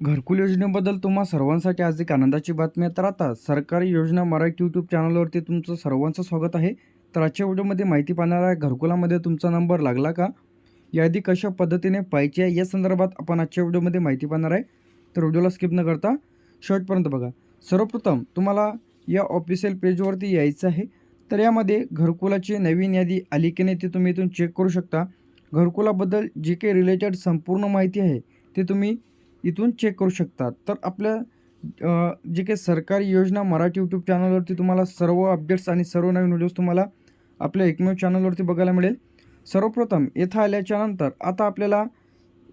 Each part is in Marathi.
घरकुल योजनेबद्दल तुम्हा सर्वांसाठी आज एक आनंदाची बातमी आहे. तर आता सरकारी योजना मराठी यूट्यूब चॅनलवरती तुमचं सर्वांचं स्वागत आहे. तर आजच्या व्हिडिओमध्ये माहिती पाहणार आहे घरकुलामध्ये तुमचा नंबर लागला का? यादी कशा पद्धतीने पाहिजे आहे? या संदर्भात आपण आजच्या व्हिडिओमध्ये माहिती पाहणार आहे. तर व्हिडिओला स्किप न करता शेवटपर्यंत बघा. सर्वप्रथम तुम्हाला या ऑफिशियल पेजवरती यायचं आहे. तर यामध्ये घरकुलाची नवीन यादी आली की नाही ते तुम्ही इथून चेक करू शकता. घरकुलाबद्दल जी काही रिलेटेड संपूर्ण माहिती आहे ते तुम्ही इथून चेक करू शकता तर आपल्या जे काही सरकारी योजना मराठी यूट्यूब चॅनलवरती तुम्हाला सर्व अपडेट्स आणि सर्व नवीन व्हिडिओज तुम्हाला आपल्या एकमेव चॅनलवरती बघायला मिळेल. सर्वप्रथम येथं आल्याच्यानंतर आता आपल्याला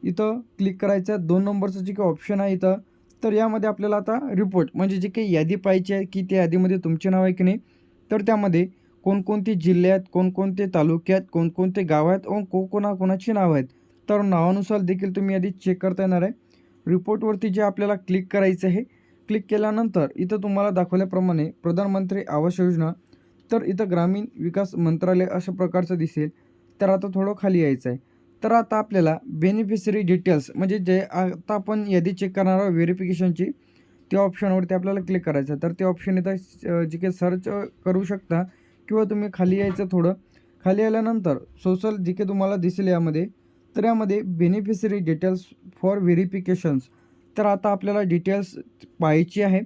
इथं क्लिक करायचं आहे दोन नंबरचं जे काही ऑप्शन आहे इथं तर यामध्ये आपल्याला आता रिपोर्ट म्हणजे जे काही यादी पाहिजे आहे की त्या यादीमध्ये तुमचे नाव आहे की नाही तर त्यामध्ये कोणकोणते जिल्हे आहेत कोणकोणते तालुके आहेत कोणकोणते गाव आहेत व को कोणाकोणाची नावं आहेत तर नावानुसार देखील तुम्ही यादी चेक करता येणार आहे. रिपोर्टवरती जे आपल्याला क्लिक करायचं आहे क्लिक केल्यानंतर इथं तुम्हाला दाखवल्याप्रमाणे प्रधानमंत्री आवास योजना तर इथं ग्रामीण विकास मंत्रालय अशा प्रकारचं दिसेल. तर आता थोडं खाली यायचं आहे. तर आता आपल्याला बेनिफिशरी डिटेल्स म्हणजे जे आता आपण यादी चेक करणार आहोत व्हेरिफिकेशनची त्या ऑप्शनवरती आपल्याला क्लिक करायचं आहे. तर ते ऑप्शन इथं जे काही सर्च करू शकता किंवा तुम्ही खाली यायचं थोडं. खाली आल्यानंतर सोशल जे काही तुम्हाला दिसेल यामध्ये तर यामध्ये बेनिफिशरी डिटेल्स फॉर व्हेरिफिकेशन्स तर आता आपल्याला डिटेल्स पाहायची आहे.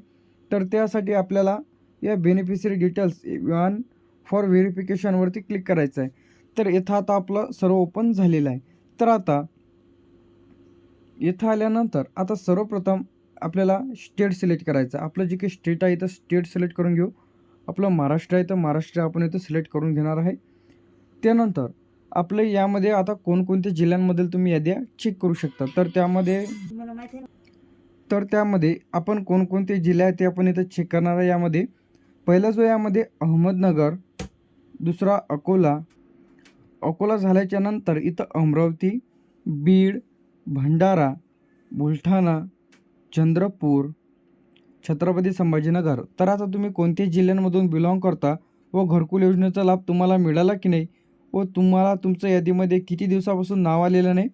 तर त्यासाठी आपल्याला या बेनिफिशरी डिटेल्स वन फॉर व्हेरिफिकेशनवरती क्लिक करायचं आहे. तर इथं आता आपलं सर्व ओपन झालेलं आहे. तर आता इथं आल्यानंतर आता सर्वप्रथम आपल्याला स्टेट सिलेक्ट करायचं आहे. आपलं जे काही स्टेट आहे तर स्टेट सिलेक्ट करून घेऊ. आपलं महाराष्ट्र आहे तर महाराष्ट्र आपण इथं सिलेक्ट करून घेणार आहे. त्यानंतर आपलं यामध्ये आता कोणकोणत्या जिल्ह्यांमधील तुम्ही याद्या चेक करू शकता. तर त्यामध्ये तर त्यामध्ये आपण कोणकोणते जिल्हे आहेत ते आपण इथं चेक करणार आहे यामध्ये. पहिला जो यामध्ये अहमदनगर दुसरा अकोला. अकोला झाल्याच्यानंतर इथं अमरावती बीड भंडारा बुलढाणा चंद्रपूर छत्रपती संभाजीनगर. तर आता तुम्ही कोणत्या जिल्ह्यांमधून बिलॉंग करता व घरकुल योजनेचा लाभ तुम्हाला मिळाला की नाही व तुम्हाला तुमच्या यादीमध्ये किती दिवसापासून नाव आलेलं नाही?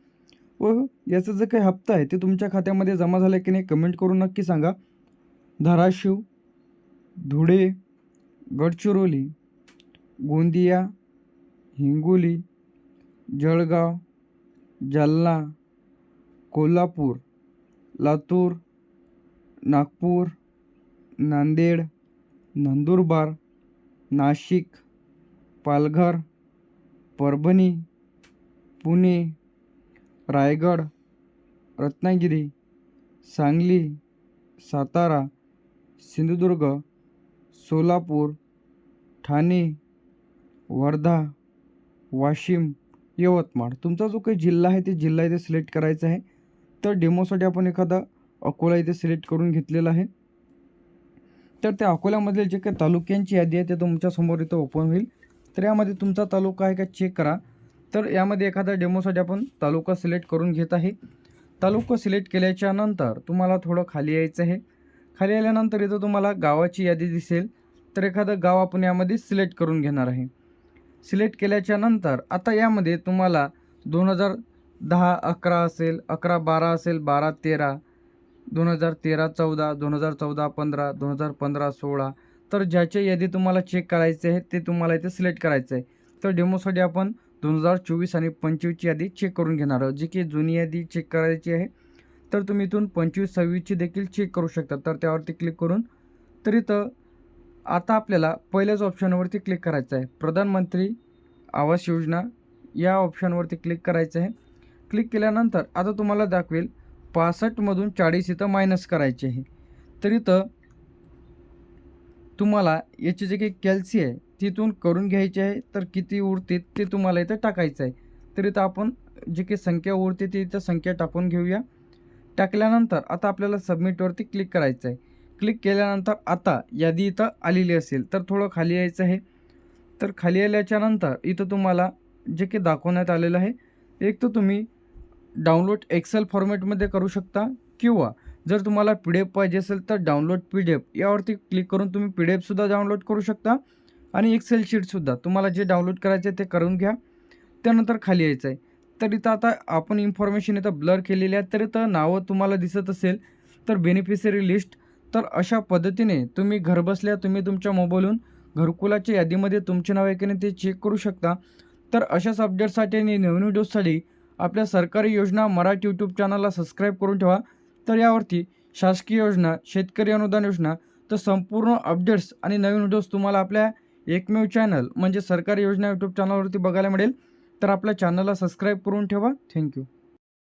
व याचा जो काही हप्ता आहे ते तुमच्या खात्यामध्ये जमा झाला की नाही कमेंट करून नक्की सांगा. धाराशिव धुळे गडचिरोली गोंदिया हिंगोली जळगाव जालना कोल्हापूर लातूर नागपूर नांदेड नंदुरबार नाशिक पालघर परभणी पुणे रायगड रत्नागिरी सांगली सातारा सिंधुदुर्ग सोलापूर ठाणे वर्धा वाशिम यवतमाळ. तुमचा जो काही जिल्हा आहे ते जिल्हा इथे सिलेक्ट करायचा आहे. तर डेमोसाठी आपण एखादा अकोला इथे सिलेक्ट करून घेतलेला आहे. तर त्या अकोल्यामधील जे काही तालुक्यांची यादी आहे ते तुमच्यासमोर इथं ओपन होईल. तर यामध्ये तुमचा तालुका आहे का चेक करा. तर यामध्ये एखादा डेमोसाठी आपण तालुका सिलेक्ट करून घेत आहे. तालुका सिलेक्ट केल्याच्यानंतर तुम्हाला थोडं खाली यायचं आहे. खाली आल्यानंतर इथं तुम्हाला गावाची यादी दिसेल. तर एखादं गाव आपण यामध्ये सिलेक्ट करून घेणार आहे. सिलेक्ट केल्याच्यानंतर आता यामध्ये तुम्हाला दोन हजार दहा अकरा असेल अकरा बारा असेल बारा तेरा दोन हजार तेरा चौदा दोन हजार चौदा पंधरा दोन हजार पंधरा सोळा तर ज्याच्या यादी तुम्हाला चेक करायचे आहे ते तुम्हाला इथे सिलेक्ट करायचं आहे तर डेमोसाठी आपण दोन हजार चोवीस आणि पंचवीसची यादी चेक करून घेणार आहोत. जी की जुनी यादी चेक करायची आहे तर तुम्ही इथून पंचवीस सव्वीसची देखील चेक करू शकता. तर त्यावरती क्लिक करून तर इथं आता आपल्याला पहिल्याच ऑप्शनवरती क्लिक करायचं आहे. प्रधानमंत्री आवास योजना या ऑप्शनवरती क्लिक करायचं आहे. क्लिक केल्यानंतर आता तुम्हाला दाखवेल पासष्टमधून चाळीस इथं मायनस करायचे आहे. तर इथं तुम्हाला याची जे काही कॅल्सी आहे तिथून करून घ्यायची आहे तर किती उरते ते तुम्हाला इथं टाकायचं आहे. तर इथं आपण जे काही संख्या उरते ती इथं संख्या टाकून घेऊया. टाकल्यानंतर आता आपल्याला सबमिटवरती क्लिक करायचं आहे. क्लिक केल्यानंतर आता यादी इथं आलेली असेल तर थोडं खाली यायचं आहे. तर खाली आल्याच्यानंतर इथं तुम्हाला जे काही दाखवण्यात आलेलं आहे एक तर तुम्ही डाउनलोड एक्सेल फॉर्मॅटमध्ये करू शकता किंवा जर तुम्हाला पी डी एफ पाहिजे असेल तर डाउनलोड पी डी एफ यावरती क्लिक करून तुम्ही पी डी एफसुद्धा डाउनलोड करू शकता आणि एक्सेल शीटसुद्धा तुम्हाला जे डाउनलोड करायचे आहे ते करून घ्या. त्यानंतर खाली यायचं आहे तर इथं आता आपण इन्फॉर्मेशन इथं ब्लर केलेली आहे. तर इथं नावं तुम्हाला दिसत असेल तर बेनिफिशरी लिस्ट तर अशा पद्धतीने तुम्ही घरबसल्या तुम्ही तुमच्या मोबाईलहून घरकुलाच्या यादीमध्ये तुमचे नाव आहे की नाही ते चेक करू शकता. तर अशाच अपडेटसाठी आणि नवीन व्हिडिओसाठी आपल्या सरकारी योजना मराठी यूट्यूब चॅनलला सबस्क्राईब करून ठेवा. तर यावरती शासकीय योजना शेतकरी अनुदान योजना तर संपूर्ण अपडेट्स आणि नवीन व्हिडिओज तुम्हाला आपल्या एकमेव चॅनल म्हणजे सरकारी योजना यूट्यूब चॅनलवरती बघायला मिळेल. तर आपल्या चॅनलला सबस्क्राईब करून ठेवा. थँक्यू